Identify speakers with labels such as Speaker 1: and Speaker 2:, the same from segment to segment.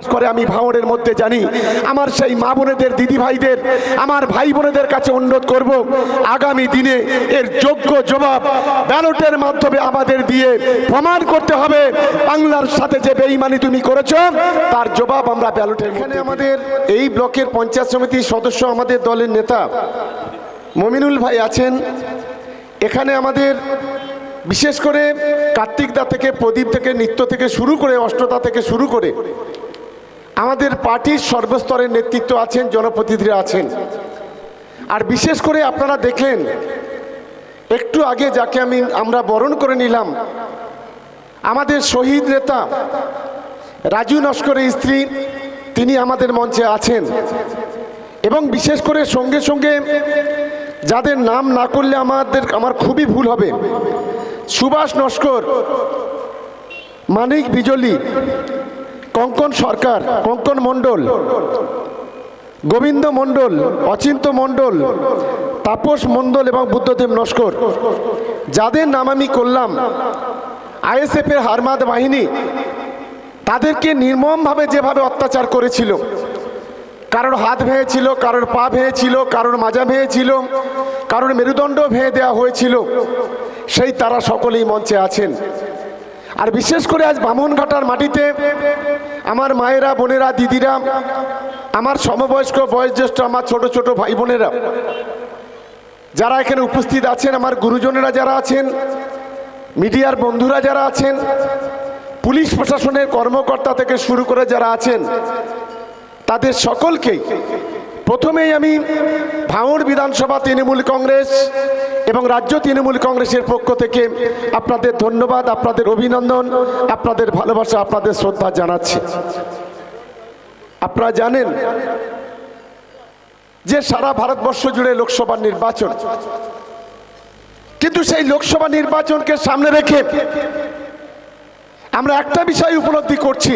Speaker 1: করে আমি ভাঙড়ের মধ্যে জানি আমার সেই মা বোনেদের দিদি ভাইদের আমার ভাই বোনেদের কাছে অনুরোধ করব আগামী দিনে এর যোগ্য জবাব ব্যালটের মাধ্যমে আমাদের দিয়ে প্রমাণ করতে হবে। বাংলার সাথে যে বেইমানি তুমি করেছ তার জবাব আমরা ব্যালটের এখানে আমাদের এই ব্লকের পঞ্চায়েত সমিতির সদস্য আমাদের দলের নেতা মমিনুল ভাই আছেন। এখানে আমাদের বিশেষ করে কার্তিক দা থেকে প্রদীপ থেকে নৃত্য থেকে শুরু করে অষ্টতা থেকে শুরু করে আমাদের পার্টির সর্বস্তরের নেতৃত্ব আছেন, জনপ্রতিনিধিরা আছেন। আর বিশেষ করে আপনারা দেখলেন, একটু আগে যাকে আমি, আমরা বরণ করে নিলাম, আমাদের শহীদ নেতা রাজু নস্করের স্ত্রী, তিনি আমাদের মঞ্চে আছেন। এবং বিশেষ করে সঙ্গে সঙ্গে যাদের নাম না করলে আমাদের, আমার খুবই ভুল হবে। সুভাষ নস্কর, মানিক বিজলি কঙ্কন সরকার, কঙ্কন মণ্ডল, গোবিন্দ মণ্ডল, অচিন্ত মণ্ডল, তাপস মণ্ডল এবং বুদ্ধদেব নস্কর। যাদের নাম আমি করলাম আইএসএফের হারমাদ বাহিনী, তাদেরকে নির্মমভাবে যেভাবে অত্যাচার করেছিল, কারোর হাত ভেঙেছিল, কারোর পা ভেঙেছিল, কারোর মাজা ভেঙেছিল, কারোর মেরুদণ্ড ভেঙে দেওয়া হয়েছিল, সেই তারা সকলেই মঞ্চে আছেন। আর বিশেষ করে আজ বামনঘাটার মাটিতে আমার মায়েরা, বোনেরা, দিদিরা, আমার সমবয়স্ক, বয়োজ্যেষ্ঠ, আমার ছোট ছোট ভাই বোনেরা, যারা এখানে উপস্থিত আছেন, আমার গুরুজনেরা যারা আছেন, মিডিয়ার বন্ধুরা যারা আছেন, পুলিশ প্রশাসনের কর্মকর্তা থেকে শুরু করে যারা আছেন, তাদের সকলকেই প্রথমেই আমি ভাঙড় বিধানসভা তৃণমূল কংগ্রেস এবং রাজ্য তৃণমূল কংগ্রেসের পক্ষ থেকে আপনাদের ধন্যবাদ, আপনাদের অভিনন্দন, আপনাদের ভালোবাসা, আপনাদের শ্রদ্ধা জানাচ্ছি। আপনারা জানেন যে সারা ভারতবর্ষ জুড়ে লোকসভা নির্বাচন। কিন্তু সেই লোকসভা নির্বাচনকে সামনে রেখে আমরা একটা বিষয় উপলব্ধি করছি,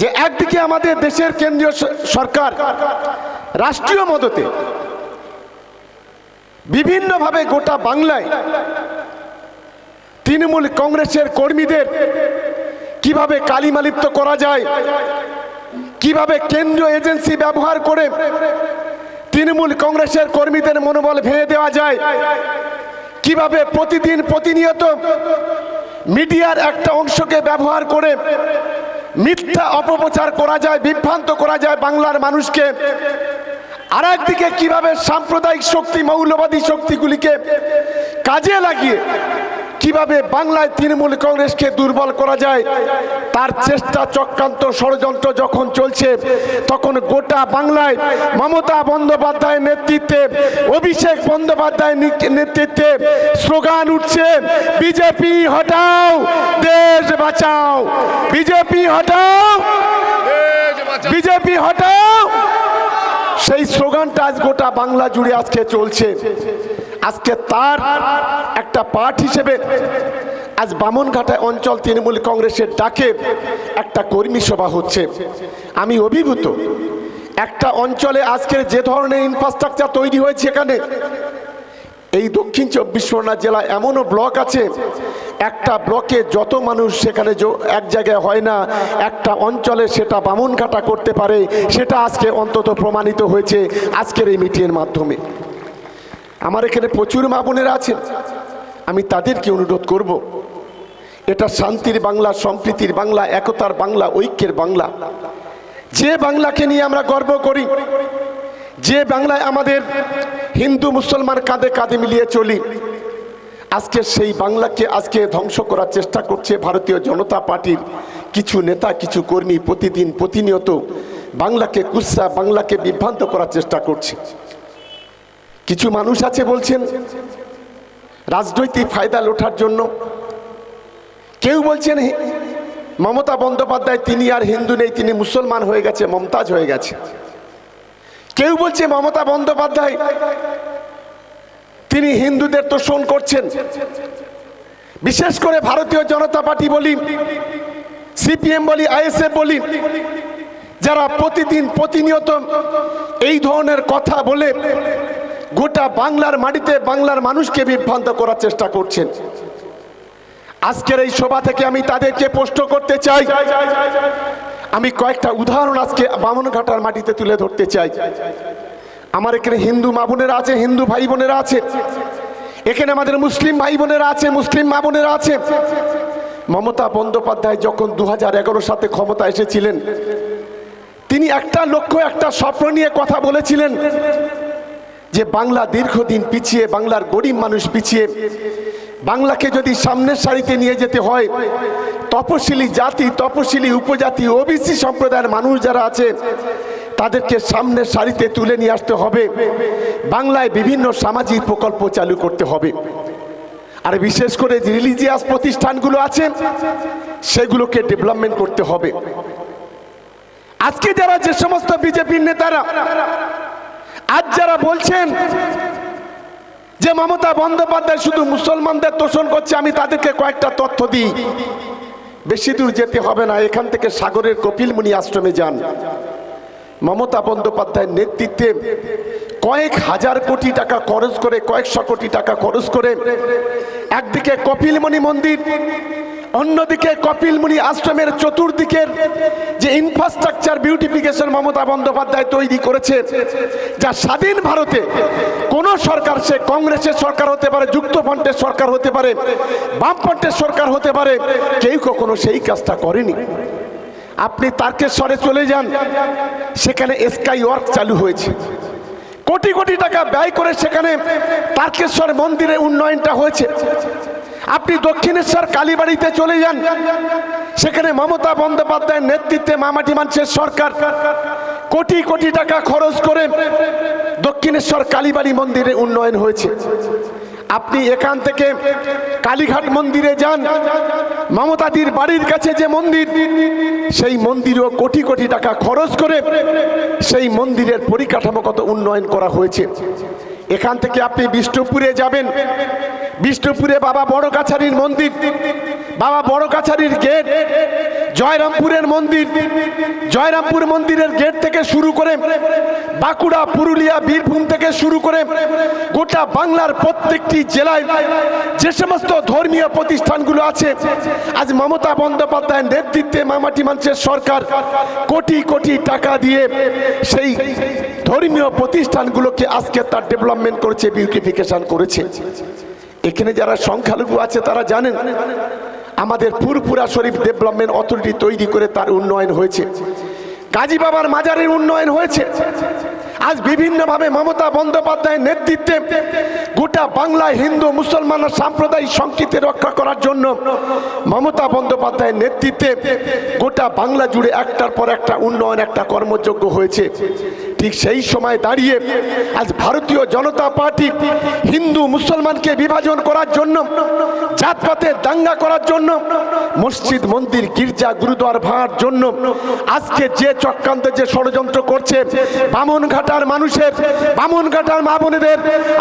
Speaker 1: যে একদিকে আমাদের দেশের কেন্দ্রীয় সরকার রাষ্ট্রীয় মদতে বিভিন্নভাবে গোটা বাংলায় তৃণমূল কংগ্রেসের কর্মীদের কীভাবে কালিমালিপ্ত করা যায়, কীভাবে কেন্দ্রীয় এজেন্সি ব্যবহার করে তৃণমূল কংগ্রেসের কর্মীদের মনোবল ভেঙে দেওয়া যায়, কীভাবে প্রতিদিন প্রতিনিয়ত মিডিয়ার একটা অংশকে ব্যবহার করে মিথ্যা অপপ্রচার করা যায়, বিভ্রান্ত করা যায় বাংলার মানুষকে আর একদিকে কীভাবে সাম্প্রদায়িক শক্তি মৌলবাদী শক্তিগুলিকে কাজে লাগিয়ে কীভাবে বাংলায় তৃণমূল কংগ্রেসকে দুর্বল করা যায় তার চেষ্টা চক্রান্ত ষড়যন্ত্র যখন চলছে তখন গোটা বাংলায় মমতা বন্দ্যোপাধ্যায়ের নেতৃত্বে অভিষেক বন্দ্যোপাধ্যায়ের নেতৃত্বে স্লোগান উঠছে বিজেপি হটাও দেশ বাঁচাও বিজেপি হটাও বিজেপি হটাও। সেই স্লোগানটা আজ গোটা বাংলা জুড়ে আজকে চলছে। আজকে তার একটা পাঠ হিসেবে আজ বামনঘাটা অঞ্চল তৃণমূল কংগ্রেসের ডাকে একটা কর্মী সভা হচ্ছে। আমি অভিভূত, একটা অঞ্চলে আজকের যে ধরনের ইনফ্রাস্ট্রাকচার তৈরি হয়েছে এখানে, এই দক্ষিণ চব্বিশ পরগনা জেলায় এমনও ব্লক আছে একটা ব্লকে যত মানুষ সেখানে এক জায়গায় হয় না, একটা অঞ্চলে সেটা বামুনঘাটা করতে পারে, সেটা আজকে অন্তত প্রমাণিত হয়েছে আজকের এই মিটিংয়ের মাধ্যমে। আমার এখানে প্রচুর মা বোনেরা আছেন। আমি তাদেরকে অনুরোধ করব, এটা শান্তির বাংলা, সম্প্রীতির বাংলা, একতার বাংলা, ঐক্যের বাংলা। যে বাংলাকে নিয়ে আমরা গর্ব করি, যে বাংলায় আমাদের হিন্দু মুসলমান কাঁধে কাঁধে মিলিয়ে চলি আজকে সেই বাংলাকে আজকে ধ্বংস করার চেষ্টা করছে ভারতীয় জনতা পার্টির কিছু নেতা, কিছু কর্মী প্রতিদিন, প্রতিনিয়ত বাংলাকে কুৎসা, বাংলাকে বিভ্রান্ত করার চেষ্টা করছে। কিছু মানুষ আছে বলছেন, রাজনৈতিক ফায়দা লোঠার জন্য। কেউ বলছেন, মমতা বন্দ্যোপাধ্যায় তিনি আর হিন্দু নেই, তিনি মুসলমান হয়ে গেছে, মমতাজ হয়ে গেছে। কেউ বলছে, মমতা বন্দ্যোপাধ্যায় তিনি হিন্দুদের তোষণ করছেন। বিশেষ করে ভারতীয় জনতা পার্টি বলি, সিপিএম বলি, আইএসএফ বলি, যারা প্রতিদিন প্রতিনিয়ত এই ধরনের কথা বলে গোটা বাংলার মাটিতে বাংলার মানুষকে বিভ্রান্ত করার চেষ্টা করছেন। আজকের এই সভা থেকে আমি তাদেরকে প্রশ্ন করতে চাই। আমি কয়েকটা উদাহরণ আজকে বামনঘাটার মাটিতে তুলে ধরতে চাই। আমার এখানে হিন্দু মা বোনেরা আছে, হিন্দু ভাই বোনেরা আছে। এখানে আমাদের মুসলিম ভাই বোনেরা আছে, মুসলিম মা বোনেরা আছে। মমতা বন্দ্যোপাধ্যায় যখন দু সাতে ক্ষমতা এসেছিলেন, তিনি একটা লক্ষ্য, একটা স্বপ্ন নিয়ে কথা বলেছিলেন যে বাংলা দীর্ঘদিন পিছিয়ে, বাংলার গরিব মানুষ পিছিয়ে, বাংলাকে যদি সামনের সারিতে নিয়ে যেতে হয়, তপশিলি জাতি, তপশিলি উপজাতি, ওবিসি সম্প্রদায়ের মানুষ যারা আছে তাদেরকে সামনের সারিতে তুলে নিয়ে আসতে হবে। বাংলায় বিভিন্ন সামাজিক প্রকল্প চালু করতে হবে। আর বিশেষ করে যে রিলিজিয়াস প্রতিষ্ঠানগুলো আছে, সেগুলোকে ডেভেলপমেন্ট করতে হবে। আজকে যারা যে সমস্ত বিজেপির নেতারা, আজ যারা বলছেন যে মমতা বন্দ্যোপাধ্যায় শুধু মুসলমানদের তোষণ করছে, আমি তাদেরকে কয়েকটা তথ্য দিই। বেশি দূর যেতে হবে না, এখান থেকে সাগরের কপিলমুনি আশ্রমে যান। মমতা বন্দ্যোপাধ্যায়ের নেতৃত্বে কয়েক হাজার কোটি টাকা খরচ করে, কয়েকশো কোটি টাকা খরচ করে একদিকে কপিলমণি মন্দির, অন্যদিকে কপিলমুনি আশ্রমের চতুর্দিকের যে ইনফ্রাস্ট্রাকচার বিউটিফিকেশন মমতা বন্দ্যোপাধ্যায় তৈরি করেছে, যা স্বাধীন ভারতে কোন সরকার, সে কংগ্রেসের সরকার হতে পারে যুক্তফ্রন্টের সরকার হতে পারে বামফ্রন্টের সরকার হতে পারে, কেউ কখনো সেই কাজটা করেনি। আপনি তারকেশ্বরে চলে যান। সেখানে স্কাই ওয়ার্ক চালু হয়েছে। কোটি কোটি টাকা ব্যয় করে সেখানে তারকেশ্বর মন্দিরের উন্নয়নটা হয়েছে। আপনি দক্ষিণেশ্বর কালীবাড়িতে চলে যান। সেখানে মমতা বন্দ্যোপাধ্যায়ের নেতৃত্বে মামাটি মানুষের সরকার। কোটি কোটি টাকা খরচ করে দক্ষিণেশ্বর কালীবাড়ি মন্দিরে উন্নয়ন হয়েছে। আপনি এখান থেকে কালীঘাট মন্দিরে যান। মমতাদির বাড়ির কাছে যে মন্দির, সেই মন্দিরও কোটি কোটি টাকা খরচ করে সেই মন্দিরের পরিকাঠামোগত উন্নয়ন করা হয়েছে। এখান থেকে আপনি বিষ্ণুপুরে যাবেন। বিষ্ণুপুরে বাবা বড় কাছারির মন্দির বাবা বড় কাছারির গেট জয়রামপুরের মন্দির, জয়রামপুর মন্দিরের গেট থেকে শুরু করে বাঁকুড়া, পুরুলিয়া, বীরভূম থেকে শুরু করে গোটা বাংলার প্রত্যেকটি জেলায় যে সমস্ত ধর্মীয় প্রতিষ্ঠানগুলো আছে, আজ মমতা বন্দ্যোপাধ্যায়ের নেতৃত্বে মামাটি মানুষের সরকার, কোটি কোটি টাকা দিয়ে সেই ধর্মীয় প্রতিষ্ঠানগুলোকে আজকে তার ডেভেলপমেন্ট করেছে বিউটিফিকেশন করেছে। এখানে যারা সংখ্যালঘু আছে তারা জানেন আমাদের ফুরপুরা শরীফ ডেভেলপমেন্ট অথরিটি তৈরি করে তার উন্নয়ন হয়েছে। কাজী বাবার মাজারের উন্নয়ন হয়েছে। আজ বিভিন্নভাবে মমতা বন্দ্যোপাধ্যায়ের নেতৃত্বে গোটা বাংলায় হিন্দু মুসলমান সাম্প্রদায়িক সংকীর্তি রক্ষা করার জন্য মমতা বন্দ্যোপাধ্যায়ের নেতৃত্বে গোটা বাংলা জুড়ে একটার পর একটা উন্নয়ন, একটা কর্মযোগ্য হয়েছে। ঠিক সেই সময় দাঁড়িয়ে আজ ভারতীয় জনতা পার্টি হিন্দু মুসলমানকে বিভাজন করার জন্য জাতপাতের দাঙ্গা করার জন্য, মসজিদ, মন্দির, গির্জা গুরুদ্বার ভাঙার জন্য আজকে যে চক্রান্ত, যে ষড়যন্ত্র করছে বামনঘাটার মানুষের বামনঘাটার মা বোনেদের,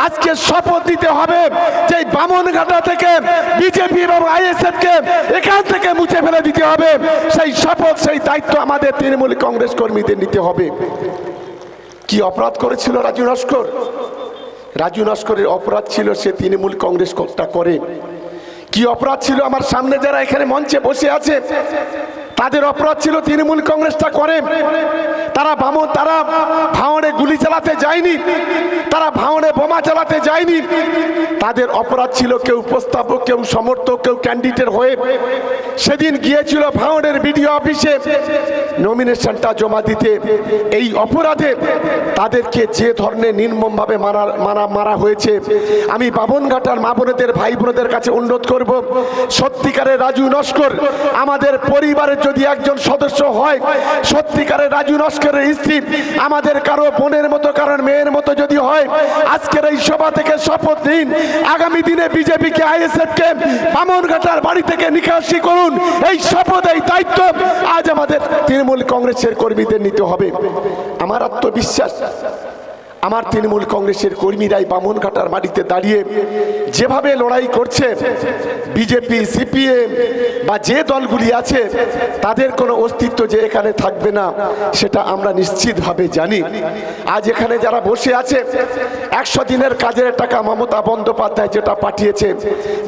Speaker 1: আজকে শপথ দিতে হবে যে বামনঘাটা থেকে বিজেপি এবং আইএসএফ কে এখান থেকে মুছে ফেলে দিতে হবে। সেই শপথ, সেই দায়িত্ব আমাদের তৃণমূল কংগ্রেস কর্মীদের নিতে হবে। কি অপরাধ করেছিল রাজু নস্কর রাজু নস্করের অপরাধ ছিল সে তৃণমূল কংগ্রেস করে। কি অপরাধ ছিল আমার সামনে যারা এখানে মঞ্চে বসে আছে? তাদের অপরাধ ছিল তৃণমূল কংগ্রেসটা করে। তারা ভামো তারা ভাঙড়ে গুলি চালাতে যায়নি। তারা ভাঙড়ে বোমা চালাতে যায়নি। তাদের অপরাধ ছিল কেউ উপস্থাপক, কেউ সমর্থক, কেউ ক্যান্ডিডেট হয়ে। সেদিন গিয়েছিল ভাঙড়ের বিডিও অফিসে। নমিনেশনটা জমা দিতে। এই অপরাধে তাদেরকে যে ধরনের নির্মমভাবে মারা মারা মারা হয়েছে, আমি বাবনঘাটার মা বোনেদের, ভাই বোনেদের কাছে অনুরোধ করব, সত্যিকারের রাজু নস্কর, আমাদের পরিবারের যদি একজন সদস্য হয় সত্যিকারের রাজু নস্করের স্ত্রী, আমাদের কারও বোনের মতো, কারোর মেয়ের মতো যদি হয়, আজকের এই সভা থেকে শপথ নিন। আগামী দিনে বিজেপি বিজেপিকে আইএসএফ কে বামনঘাটার বাড়ি থেকে নিকাশি করুন। এই শপথ, এই দায়িত্ব আজ আমাদের তৃণমূল কংগ্রেসের কর্মীদের নিতে হবে। আমার আত্মবিশ্বাস আমার তৃণমূল কংগ্রেসের কর্মীরাই বামনঘাটার মাটিতে দাঁড়িয়ে যেভাবে লড়াই করছে, বিজেপি, সিপিএম বা যে দলগুলি আছে, তাদের কোনো অস্তিত্ব যে এখানে থাকবে না, সেটা আমরা নিশ্চিতভাবে জানি। আজ এখানে যারা বসে আছে, একশো দিনের কাজের টাকা মমতা বন্দ্যোপাধ্যায় যেটা পাঠিয়েছে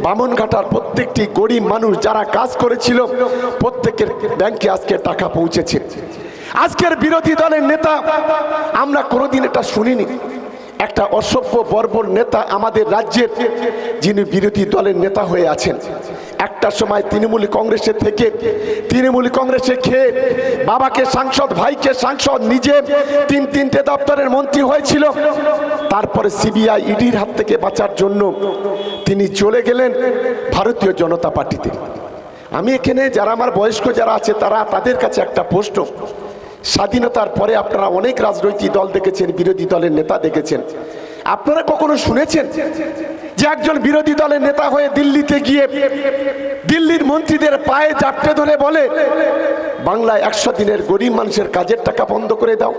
Speaker 1: বামনঘাটার প্রত্যেকটি গরিব মানুষ যারা কাজ করেছিল, প্রত্যেকের ব্যাংকে আজকে টাকা পৌঁছেছে। আজকের বিরোধী দলের নেতা, আমরা কোনোদিন এটা শুনিনি। একটা অসভ্য বর্বর নেতা আমাদের রাজ্যের, যিনি বিরোধী দলের নেতা হয়ে আছেন। একটা সময় তৃণমূল কংগ্রেসের থেকে, তৃণমূল কংগ্রেসে খেয়ে বাবাকে সাংসদ, ভাইকে সাংসদ, নিজে তিন তিনটে দপ্তরের মন্ত্রী হয়েছিল। তারপরে সিবিআই ইডির হাত থেকে বাঁচার জন্য তিনি চলে গেলেন ভারতীয় জনতা পার্টিতে। আমি এখানে যারা আমার বয়স্ক যারা আছে, তারা তাদের কাছে একটা প্রশ্ন। স্বাধীনতার পরে আপনারা অনেক রাজনৈতিক দল দেখেছেন, বিরোধী দলের নেতা দেখেছেন। আপনারা কখনো শুনেছেন যে একজন বিরোধী দলের নেতা হয়ে দিল্লিতে গিয়ে দিল্লির মন্ত্রীদের পায়ে চাপটে ধরে বলে, বাংলায় একশো দিনের গরিব মানুষের কাজের টাকা বন্ধ করে দাও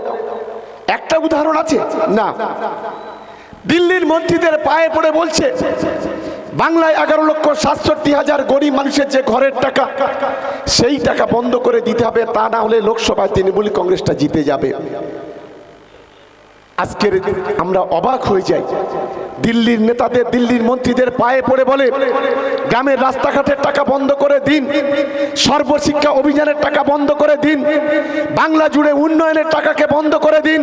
Speaker 1: একটা উদাহরণ আছে? না। দিল্লির মন্ত্রীদের পায়ে পড়ে বলছে বাংলায় এগারো লক্ষ সাতষট্টি হাজার গরিব মানুষের যে ঘরের টাকা, সেই টাকা বন্ধ করে দিতে হবে, তা না হলে লোকসভায় তৃণমূল কংগ্রেসটা জিতে যাবে। আজকের আমরা অবাক হয়ে যাই। দিল্লির নেতাদের, দিল্লির মন্ত্রীদের পায়ে পড়ে বলে, গ্রামের রাস্তাঘাটের টাকা বন্ধ করে দিন, সর্বশিক্ষা অভিযানের টাকা বন্ধ করে দিন, বাংলা জুড়ে উন্নয়নের টাকাকে বন্ধ করে দিন।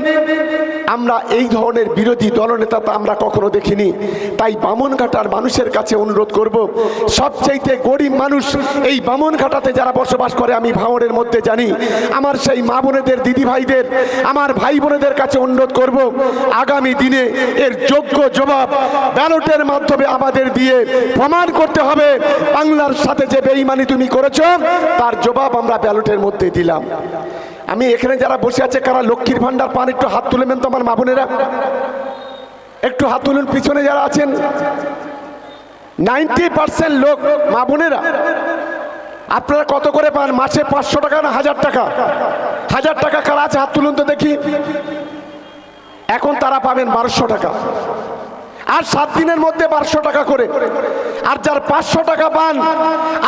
Speaker 1: আমরা এই ধরনের বিরোধী দলনেতা তা আমরা কখনো দেখিনি। তাই বামনঘাটার মানুষের কাছে অনুরোধ করব, সবচাইতে গরিব মানুষ এই বামনঘাটাতে যারা বসবাস করে, আমি ভাঙড়ের মধ্যে জানি। আমার সেই মা বোনেদের দিদি ভাইদের আমার ভাই বোনেদের কাছে অনুরোধ করব আগামী দিনে এর যোগ্য জবাব ব্যালটের মাধ্যমে আমাদের দিয়ে প্রমাণ করতে হবে। বাংলার সাথে যে বেইমানি তুমি করেছ, তার জবাব আমরা ব্যালটের মধ্যে দিলাম। আমি এখানে যারা বসে আছে, কারা লক্ষ্মীর ভাণ্ডার পান, একটু হাত তুলেবেন তো আমার মা বোনেরা। একটু হাত তুলুন, পিছনে যারা আছেন। নাইনটি পার্সেন্ট লোক, মা বোনেরা, আপনারা কত করে পান? মাসে পাঁচশো টাকা না হাজার টাকা? হাজার টাকা কারা আছে? হাত তুলুন তো দেখি। এখন তারা পাবেন বারোশো টাকা। আর সাত দিনের মধ্যে বারোশো টাকা করে। আর যার পাঁচশো টাকা পান,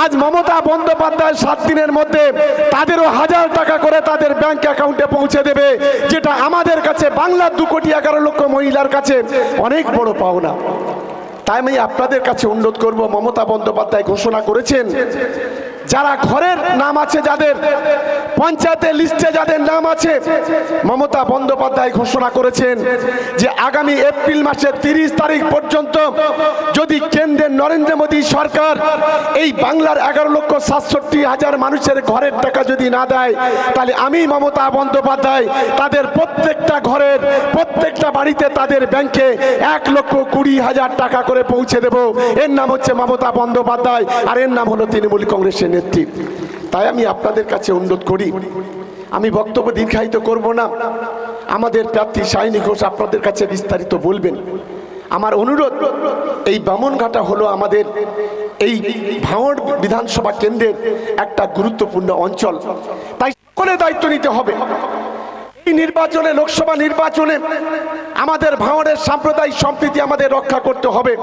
Speaker 1: আজ মমতা বন্দ্যোপাধ্যায় সাত দিনের মধ্যে তাদেরও হাজার টাকা করে তাদের ব্যাংক অ্যাকাউন্টে পৌঁছে দেবে, যেটা আমাদের কাছে বাংলার দু কোটি এগারো লক্ষ মহিলার কাছে অনেক বড় পাওনা। তাই আমি আপনাদের কাছে অনুরোধ করব, মমতা বন্দ্যোপাধ্যায় ঘোষণা করেছেন যারা ঘরের নাম আছে যাদের পঞ্চায়েতের লিস্টে যাদের নাম আছে, মমতা বন্দ্যোপাধ্যায় ঘোষণা করেছেন যে আগামী এপ্রিল মাসের তিরিশ তারিখ পর্যন্ত যদি কেন্দ্রের নরেন্দ্র মোদী সরকার এই বাংলার এগারো লক্ষ সাতষট্টি হাজার মানুষের ঘরের টাকা যদি না দেয়, তাহলে আমি মমতা বন্দ্যোপাধ্যায় তাদের প্রত্যেকটা ঘরের, প্রত্যেকটা বাড়িতে তাদের ব্যাংকে এক লক্ষ কুড়ি হাজার টাকা করে পৌঁছে দেব। এর নাম হচ্ছে মমতা বন্দ্যোপাধ্যায় আর এর নাম হলো তৃণমূল কংগ্রেসের নেত্রী। তাই আমি আপনাদের কাছে অনুরোধ করি, আমি বক্তব্য দীর্ঘায়িত করব না। আমাদের প্রার্থী সাইনি ঘোষ আপনাদের কাছে বিস্তারিত বলবেন। আমার অনুরোধ, এই বামনঘাটা হলো আমাদের এই ভাঙড় বিধানসভা কেন্দ্রের একটা গুরুত্বপূর্ণ অঞ্চল। তাই সকলে দায়িত্ব নিতে হবে। এই নির্বাচনে, লোকসভা নির্বাচনে আমাদের ভাঙড়ের সাম্প্রদায়িক সম্প্রীতি আমাদের রক্ষা করতে হবে।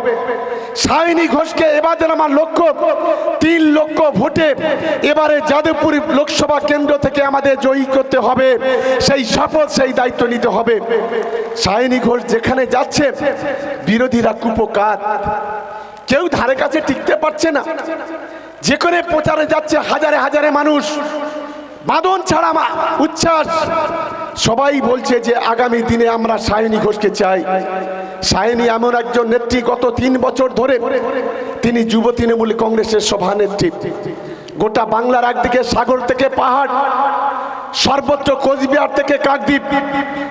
Speaker 1: সায়নী ঘোষকে এবারের আমার লক্ষ্য, তিন লক্ষ ভোটে এবারে যাদবপুর লোকসভা কেন্দ্র থেকে আমাদের জয়ী করতে হবে। সেই শপথ, সেই দায়িত্ব নিতে হবে। সায়নী ঘোষ যেখানে যাচ্ছে, বিরোধীরা কুপকার। কেউ ধারে কাছে টিকতে পারছে না। যেখানে প্রচারে যাচ্ছে হাজারে হাজারে মানুষ। বাদন ছাড়া উচ্ছ্বাস। সবাই বলছে যে আগামী দিনে আমরা সায়নী ঘোষকে চাই। সায়নী এমন একজন নেত্রী গত তিন বছর ধরে তিনি যুব তৃণমূল কংগ্রেসের সভানেত্রী। গোটা বাংলার একদিকে সাগর থেকে পাহাড়, সর্বত্র কোচবিহার থেকে কাকদ্বীপ,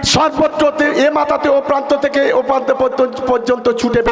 Speaker 1: সর্বত্র এ মাথাতে ও প্রান্ত থেকে ও প্রান্ত পর্যন্ত- ছুটে।